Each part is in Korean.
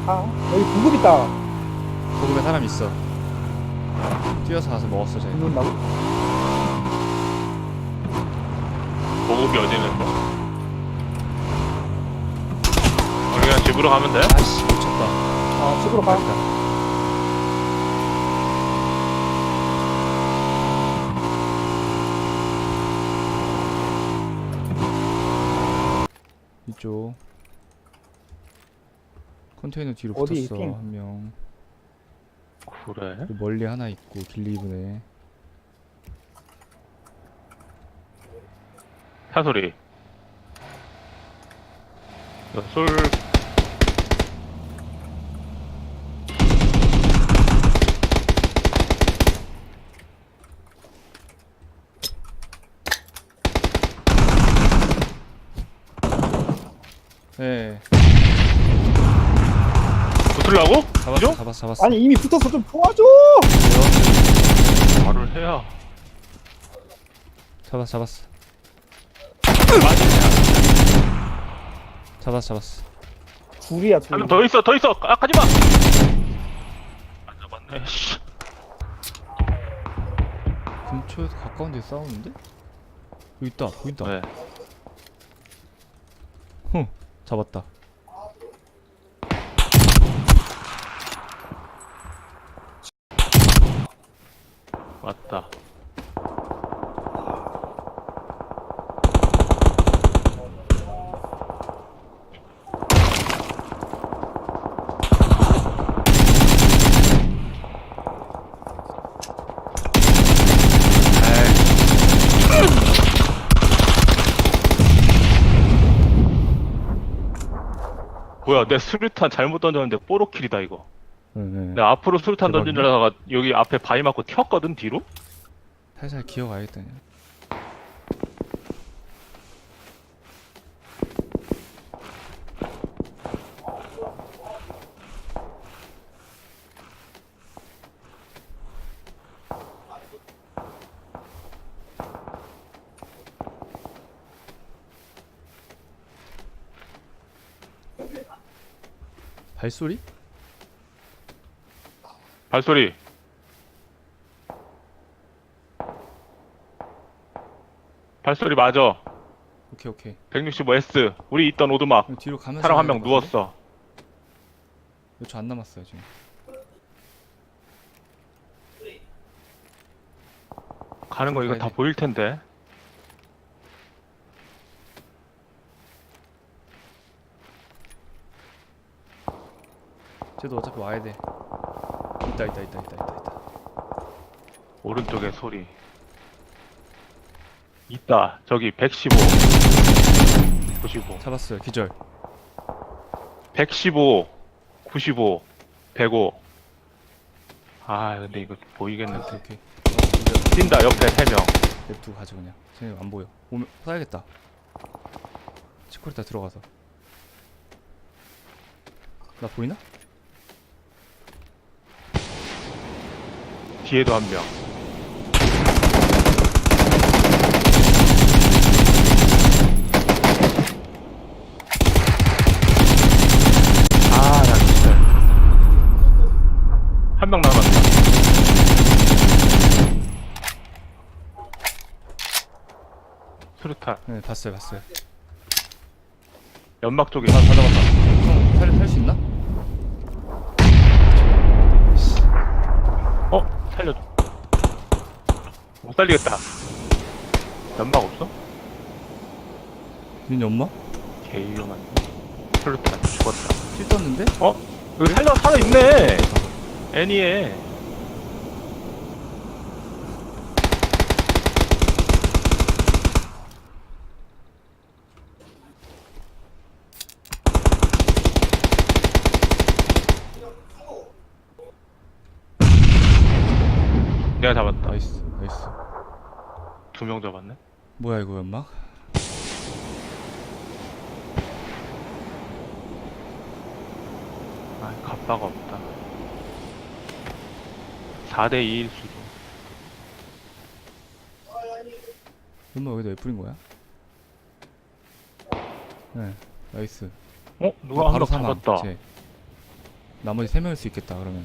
가. 여기 구급 있다. 보급에 사람 있어. 뛰어서 가서 먹었어 쟤. 죽는다고? 보급이 어디 있는데? 우리 그냥 집으로 가면 돼? 아씨 놓쳤다. 아, 집으로 가. 이쪽. 컨테이너 뒤로 어디, 붙었어 핑? 한 명. 그래? 그리고 멀리 하나 있고 길리브네. 차 소리. 솔 네. 붙으려고? 잡았어 그죠? 잡았어 잡았어. 아니, 이미 붙어서 좀 도와줘! 말을 해야. 잡았어 잡았어. 잡았어 잡았어. 둘이야, 둘. 한명 더 있어, 더 있어. 아, 가지 마. 안 잡았네. 씨. 근처에서 가까운 데 싸우는데? 여기 있다 보인다. 왜? 흠 잡았다. 맞다. 뭐야 내 수류탄 잘못 던졌는데 뽀로킬이다 이거 네네. 내가 앞으로 수류탄. 던지려다가 여기 앞에 바위 맞고 튀었거든 뒤로 살살 기어가야겠다. 그냥. 발소리? 발소리 발소리 맞아 오케이 오케이. 165S 우리 있던 오두막 그럼 뒤로 가면서 사람 한 명? 누웠어 몇초 안 남았어요 지금. 가는 거 이거 다 돼. 보일 텐데 쟤도 어차피 와야 돼. 있다 있다 있다 있다 있다 있다. 오른쪽에 소리 있다 저기 115 95 잡았어요 기절. 115 95 105 아 근데 이거 보이겠는데 오케이. 뛴다 옆에 3명 냅두고 가자 그냥. 쟤네 안 보여. 오면 사야겠다. 치코리타 들어가서. 나 보이나? 뒤에도 한 명 아 나 진짜 한 명 남았다 수류탄 네 봤어요 봤어요. 연막 쪽에 하나 다 잡았다 형 살을 탈수 있나? 씨, 어? 살려줘 못 살리겠다 연막 없어? 니네 엄마? 개 위험한데 수류탄 죽었다 찔 떴는데? 어? 여기 살려 살아 있네 애니에 내가 잡았다 나이스 나이스. 두 명 잡았네 뭐야 이거 연막? 아 갑바가 없다 4대 2일 수도 연막 여기다 왜 뿌린 거야? 네 나이스. 어? 누가 한명 사망, 잡았다 쟤. 나머지 세 명일 수 있겠다 그러면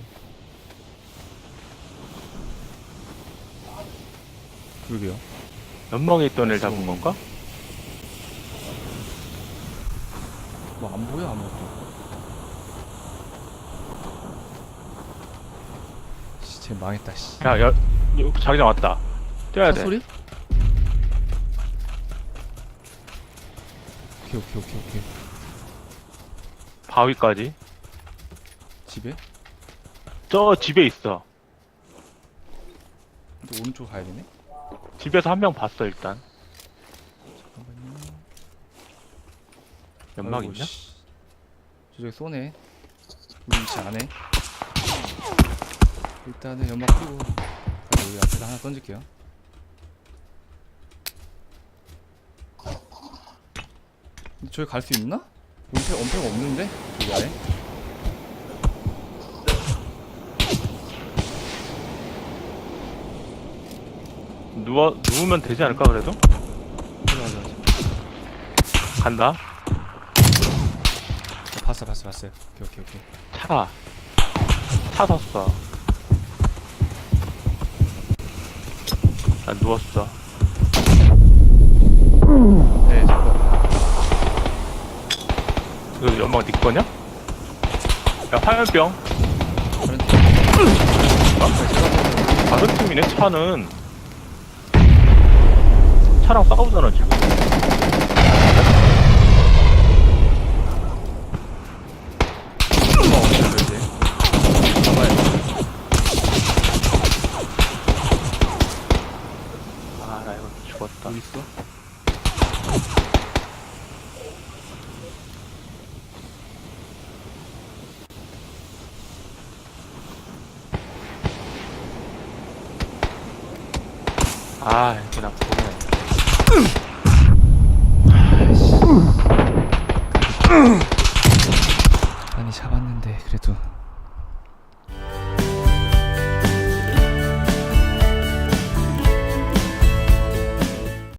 그러게요 연막에 있던 애를 잡은 건가? 뭐 안 보여 아무것도 씨, 쟤 망했다 씨 야, 야, 여기 자기장 왔다. 뛰어야 돼. 소리? 오케이 오케이 오케이 오케이 바위까지. 집에? 저 집에 있어. 또 오른쪽 가야 되네 집에서 한 명 봤어, 일단. 잠깐만요 연막 아이고, 있냐? 씨. 저쪽에 쏘네 우리 안에 일단은 연막 끼고 아, 여기 앞에다 하나 던질게요 근데 저기 갈 수 있나? 원패, 원패가 없는데? 저기 아래? 누워, 누우면 되지 않을까, 그래도? 간다. 어, 봤어 봤어 봤어요 오케이 오케이 오케이 차. 차 섰어. 난 누웠어. 네 잠깐 그 연막 네 거냐? 야, 화염병. 다른 팀 다른 팀이네, 차는. 차랑 싸우잖아, 지금. 아, 나 이거 죽었다. 어디 있어? 아, 이렇게 나 보네. 많이 잡았는데 그래도